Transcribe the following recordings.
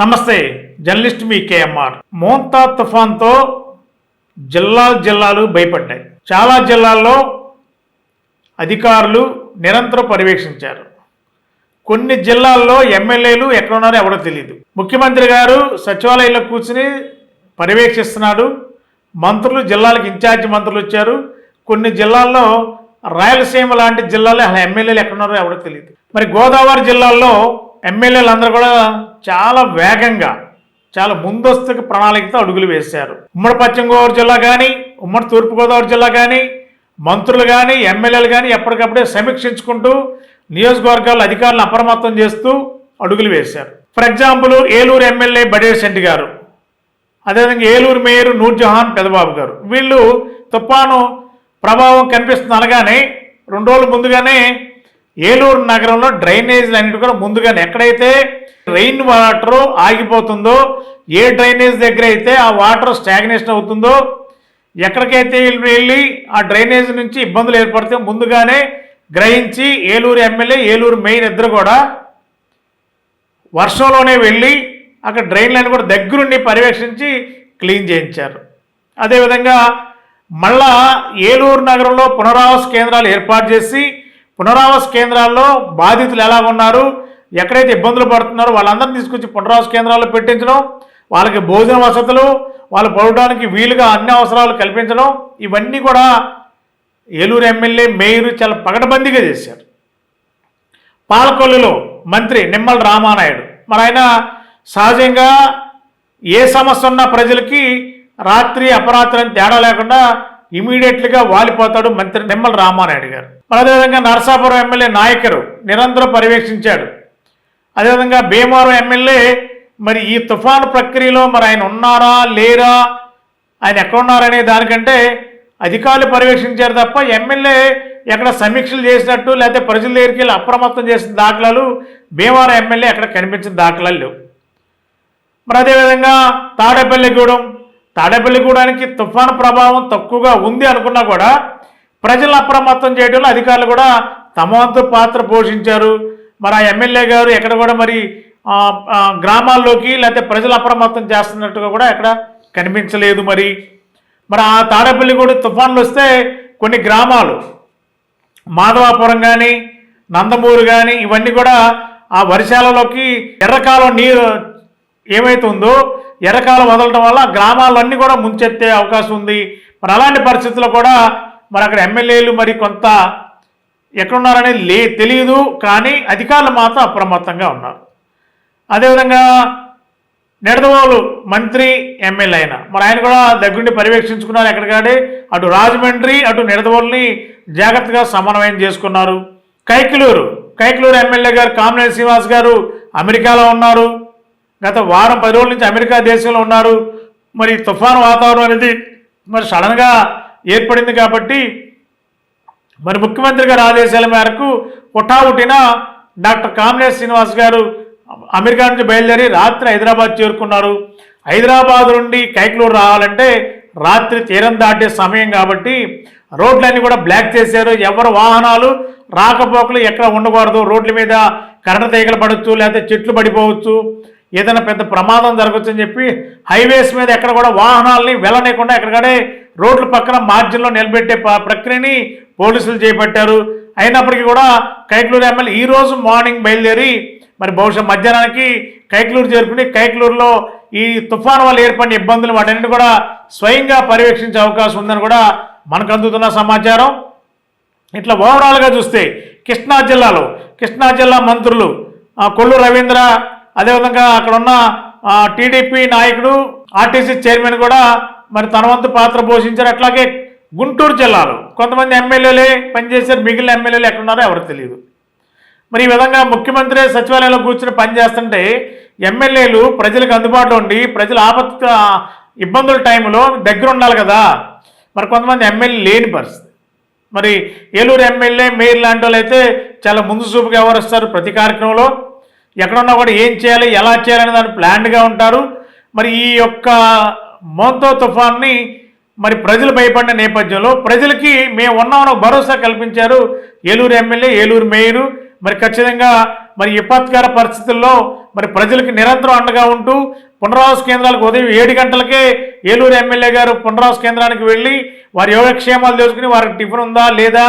నమస్తే జర్నలిస్ట్ మీ కేఎంఆర్. మోంతా తుఫాన్తో జిల్లాలు జిల్లాలు భయపడ్డాయి. చాలా జిల్లాల్లో అధికారులు నిరంతరం పర్యవేక్షించారు. కొన్ని జిల్లాల్లో ఎమ్మెల్యేలు ఎక్కడ ఉన్నారో ఎవరో తెలియదు ముఖ్యమంత్రి గారు సచివాలయంలో కూర్చుని పర్యవేక్షిస్తున్నాడు. మంత్రులు జిల్లాలకు ఇన్ఛార్జి మంత్రులు వచ్చారు. కొన్ని జిల్లాల్లో రాయలసీమ లాంటి జిల్లాలో అసలు ఎమ్మెల్యేలు ఎక్కడున్నారో ఎవరో తెలియదు మరి గోదావరి జిల్లాల్లో ఎమ్మెల్యేలు అందరూ కూడా చాలా వేగంగా చాలా ముందస్తుకు ప్రణాళికతో అడుగులు వేశారు. ఉమ్మడి పశ్చిమ గోదావరి జిల్లా కానీ ఉమ్మడి తూర్పుగోదావరి జిల్లా కానీ మంత్రులు కానీ ఎమ్మెల్యేలు కానీ ఎప్పటికప్పుడే సమీక్షించుకుంటూ నియోజకవర్గాల్లో అధికారులను అప్రమత్తం చేస్తూ అడుగులు వేశారు. For example Eluru MLA బడేర్ Shetty గారు అదేవిధంగా ఏలూరు మేయర్ నూర్జహాన్ పెదబాబు గారు. వీళ్ళు తుఫాను ప్రభావం కనిపిస్తుంది అనగానే రెండు రోజుల ముందుగానే ఏలూరు నగరంలో డ్రైనేజీలు అన్నిటి కూడా ముందుగానే ఎక్కడైతే రెయిన్ వాటర్ ఆగిపోతుందో ఏ డ్రైనేజ్ దగ్గర అయితే ఆ వాటర్ స్టాగ్నేషన్ అవుతుందో ఎక్కడికైతే వెళ్ళి ఆ డ్రైనేజ్ నుంచి ఇబ్బందులు ఏర్పడితే ముందుగానే గ్రహించి ఏలూరు ఎమ్మెల్యే ఏలూరు మెయిన్ ఇద్దరు కూడా వర్షంలోనే వెళ్ళి అక్కడ డ్రైన్లను కూడా దగ్గరుండి పర్యవేక్షించి క్లీన్ చేయించారు. అదేవిధంగా మళ్ళా ఏలూరు నగరంలో పునరావాస కేంద్రాలు ఏర్పాటు చేసి పునరావాస కేంద్రాల్లో బాధితులు ఎలా ఉన్నారు? ఎక్కడైతే ఇబ్బందులు పడుతున్నారో వాళ్ళందరినీ తీసుకొచ్చి పునరావాస కేంద్రాల్లో పెట్టించడం వాళ్ళకి భోజన వసతులు వాళ్ళు పడడానికి వీలుగా అన్ని అవసరాలు కల్పించడం ఇవన్నీ కూడా ఏలూరు ఎమ్మెల్యే మేయర్ చాలా పగడబందీగా చేశారు. పాలకొల్లులో మంత్రి నిమ్మల రామానాయుడు. మరి ఆయన సహజంగా ఏ సమస్య ఉన్న ప్రజలకి రాత్రి అపరాత్రి అని తేడా లేకుండా ఇమీడియట్లీగా వాలిపోతాడు మంత్రి నిమ్మల రామానాయుడు గారు. అదేవిధంగా నరసాపురం ఎమ్మెల్యే నాయకరు నిరంతరం పర్యవేక్షించాడు. అదేవిధంగా భీమవరం ఎమ్మెల్యే మరి ఈ తుఫాను ప్రక్రియలో మరి ఆయన ఉన్నారా లేరా ఆయన ఎక్కడున్నారనే దానికంటే అధికారులు పర్యవేక్షించారు తప్ప ఎమ్మెల్యే ఎక్కడ సమీక్షలు చేసినట్టు లేకపోతే ప్రజల దగ్గరికి వెళ్ళి అప్రమత్తం చేసిన దాఖలాలు భీమవరం ఎమ్మెల్యే ఎక్కడ కనిపించిన దాఖలాలు లేవు. మరి అదేవిధంగా తాడేపల్లిగూడెం తాడేపల్లిగూడానికి తుఫాను ప్రభావం తక్కువగా ఉంది అనుకున్నా కూడా ప్రజలను అప్రమత్తం చేయడంలో అధికారులు కూడా తమ వంతు పాత్ర పోషించారు. మరి ఆ ఎమ్మెల్యే గారు ఎక్కడ కూడా మరి గ్రామాల్లోకి లేకపోతే ప్రజలు అప్రమత్తం చేస్తున్నట్టుగా కూడా ఎక్కడ కనిపించలేదు మరి. మరి ఆ తాడేపల్లిగూడ తుఫాన్లు వస్తే కొన్ని గ్రామాలు మాధవాపురం కానీ నందమూరు కానీ ఇవన్నీ కూడా ఆ వర్షాలలోకి ఎర్రకాలం నీరు ఏమైతుందో ఎర్రకాలం వదలడం వల్ల గ్రామాలన్నీ కూడా ముంచెత్తే అవకాశం ఉంది. మరి అలాంటి పరిస్థితుల్లో కూడా మరి అక్కడ ఎమ్మెల్యేలు మరి కొంత ఎక్కడున్నారనేది లే తెలియదు కానీ అధికారులు మాత్రం అప్రమత్తంగా ఉన్నారు. అదేవిధంగా నిడదవోలు మంత్రి ఎమ్మెల్యే అయిన మరి ఆయన కూడా దగ్గరుండి పర్యవేక్షించుకున్నారు ఎక్కడికాడే అటు రాజమండ్రి అటు నిడదవోలుని జాగ్రత్తగా సమన్వయం చేసుకున్నారు. కైకిలూరు కైకిలూరు ఎమ్మెల్యే గారు కామరేజ్ శ్రీనివాస్ గారు అమెరికాలో ఉన్నారు. గత వారం పది రోజుల నుంచి అమెరికా దేశంలో ఉన్నారు. మరి తుఫాను వాతావరణం అనేది మరి సడన్గా ఏర్పడింది కాబట్టి మరి ముఖ్యమంత్రి గారి ఆదేశాల మేరకు పుట్టావుటిన డాక్టర్ కామరేజ్ శ్రీనివాస్ గారు అమెరికా నుంచి బయలుదేరి రాత్రి హైదరాబాద్ చేరుకున్నారు. హైదరాబాద్ నుండి కైక్లూరు రావాలంటే రాత్రి తీరం దాటే సమయం కాబట్టి రోడ్లన్నీ కూడా బ్లాక్ చేశారు. ఎవరు వాహనాలు రాకపోకలు ఎక్కడ ఉండకూడదు. రోడ్ల మీద కరెంటు తీగలు పడవచ్చు లేకపోతే చెట్లు పడిపోవచ్చు. ఏదైనా పెద్ద ప్రమాదం జరగచ్చు అని చెప్పి హైవేస్ మీద ఎక్కడ కూడా వాహనాలని వెళ్ళనీయకుండా ఎక్కడికడే రోడ్ల పక్కన మార్జిన్లో నిలబెట్టే ప్రక్రియని పోలీసులు చేపట్టారు. అయినప్పటికీ కూడా కైట్లూరు ఎమ్మెల్యే ఈరోజు మార్నింగ్ బయలుదేరి మరి బహుశా మధ్యాహ్నానికి కైక్లూరు చేరుకుని కైక్లూరులో ఈ తుఫాను వల్ల ఏర్పడిన ఇబ్బందులు వాటన్నిటి కూడా స్వయంగా పర్యవేక్షించే అవకాశం ఉందని కూడా మనకు అందుతున్న సమాచారం. ఇట్లా ఓవరాల్గా చూస్తే కృష్ణా జిల్లాలో కృష్ణా జిల్లా మంత్రులు కొల్లు రవీంద్ర అదేవిధంగా అక్కడ ఉన్న టీడీపీ నాయకుడు ఆర్టీసీ చైర్మన్ కూడా మరి తన వంతు పాత్ర పోషించారు. అట్లాగే గుంటూరు జిల్లాలో కొంతమంది ఎమ్మెల్యేలే పనిచేశారు. మిగిలిన ఎమ్మెల్యేలు ఎక్కడున్నారో ఎవరు తెలియదు. మరి ఈ విధంగా ముఖ్యమంత్రి సచివాలయంలో కూర్చుని పనిచేస్తుంటే ఎమ్మెల్యేలు ప్రజలకు అందుబాటులో ఉండి ప్రజల ఆపత్తి ఇబ్బందుల టైంలో దగ్గర ఉండాలి కదా. మరి కొంతమంది ఎమ్మెల్యే లేని పరిస్థితి. మరి ఏలూరు ఎమ్మెల్యే మేయర్ లాంటి వాళ్ళు అయితే చాలా ముందు చూపుగా వ్యవహరిస్తారు ప్రతి కార్యక్రమంలో ఎక్కడున్నా కూడా ఏం చేయాలి ఎలా చేయాలనే దాన్ని ప్లాన్డ్గా ఉంటారు. మరి ఈ యొక్క మోంతో తుఫాన్ని మరి ప్రజలు భయపడిన నేపథ్యంలో ప్రజలకి మేము ఉన్నామని భరోసా కల్పించారు. ఏలూరు ఎమ్మెల్యే ఏలూరు మేయరు మరి ఖచ్చితంగా మరి విపత్కర పరిస్థితుల్లో మరి ప్రజలకు నిరంతరం అండగా ఉంటూ పునరావాస కేంద్రాలకు ఉదయం ఏడు గంటలకే ఏలూరు ఎమ్మెల్యే గారు పునరావాస కేంద్రానికి వెళ్ళి వారి యోగక్షేమాలు తెలుసుకుని వారికి టిఫిన్ ఉందా లేదా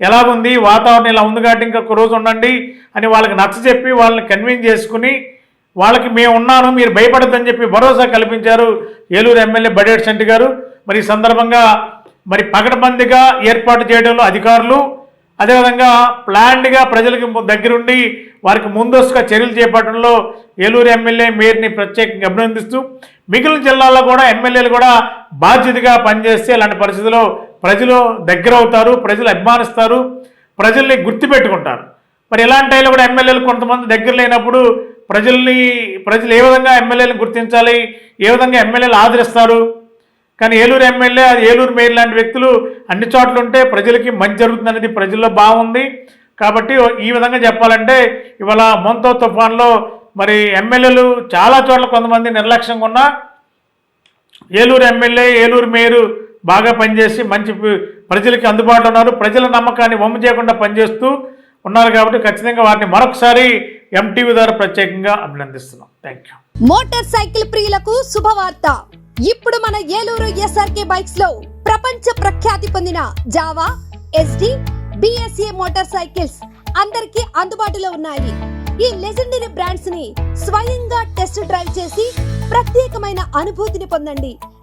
ఎలాగుంది వాతావరణం ఇలా ఉంది కాబట్టి ఇంకొక రోజు ఉండండి అని వాళ్ళకి నచ్చ చెప్పి వాళ్ళని కన్విన్స్ చేసుకుని వాళ్ళకి మేము ఉన్నాను మీరు భయపడద్దని చెప్పి భరోసా కల్పించారు ఏలూరు ఎమ్మెల్యే బడేటి శెట్టి గారు. మరి ఈ సందర్భంగా మరి పకడ్బందీగా ఏర్పాటు చేయడంలో అధికారులు అదేవిధంగా ప్లాన్డ్గా ప్రజలకు దగ్గరుండి వారికి ముందస్తుగా చర్యలు చేపట్టడంలో ఏలూరు ఎమ్మెల్యే మేయర్ని ప్రత్యేకంగా అభినందిస్తూ మిగిలిన జిల్లాల్లో కూడా ఎమ్మెల్యేలు కూడా బాధ్యతగా పనిచేస్తే అలాంటి పరిస్థితుల్లో ప్రజలు దగ్గర అవుతారు ప్రజలు అభిమానిస్తారు ప్రజల్ని గుర్తుపెట్టుకుంటారు. మరి ఇలాంటి టైంలో కూడా ఎమ్మెల్యేలు కొంతమంది దగ్గర లేనప్పుడు ప్రజల్ని ప్రజలు ఏ విధంగా ఎమ్మెల్యేలను గుర్తించాలి ఏ విధంగా ఎమ్మెల్యేలు ఆదరిస్తారు? కానీ ఏలూరు ఎమ్మెల్యే ఏలూరు మేయర్ లాంటి వ్యక్తులు అన్ని చోట్ల ఉంటే ప్రజలకి మంచి జరుగుతుందనేది ప్రజల్లో బాగుంది. కాబట్టి ఈ విధంగా చెప్పాలంటే ఇవాళ మొంతో తుఫాన్లో మరి ఎమ్మెల్యేలు చాలా చోట్ల కొంతమంది నిర్లక్ష్యంగా ఉన్నా ఏలూరు ఎమ్మెల్యే ఏలూరు మేయరు బాగా పనిచేసి మంచి ప్రజలకి అందుబాటులో ఉన్నారు. ప్రజల నమ్మకాన్ని వమ్ము చేయకుండా పనిచేస్తూ ఉన్నారు కాబట్టి ఖచ్చితంగా వారిని మరొకసారి ఎంటీవీ ద్వారా ప్రత్యేకంగా అభినందిస్తున్నాం. థ్యాంక్ యూ మోటార్ సైకిల్ ప్రియులకు శుభవార్త. ఇప్పుడు మన ఏలూరు ఎస్ఆర్కే బైక్స్లో ప్రపంచ ప్రఖ్యాతి పొందిన Jawa SD BSA motorcycles అందరికీ అందుబాటులో ఉన్నాయి. ఈ లెజెండరీ బ్రాండ్స్ని స్వయంగా టెస్ట్ డ్రైవ్ చేసి ప్రత్యేకమైన అనుభూతిని పొందండి.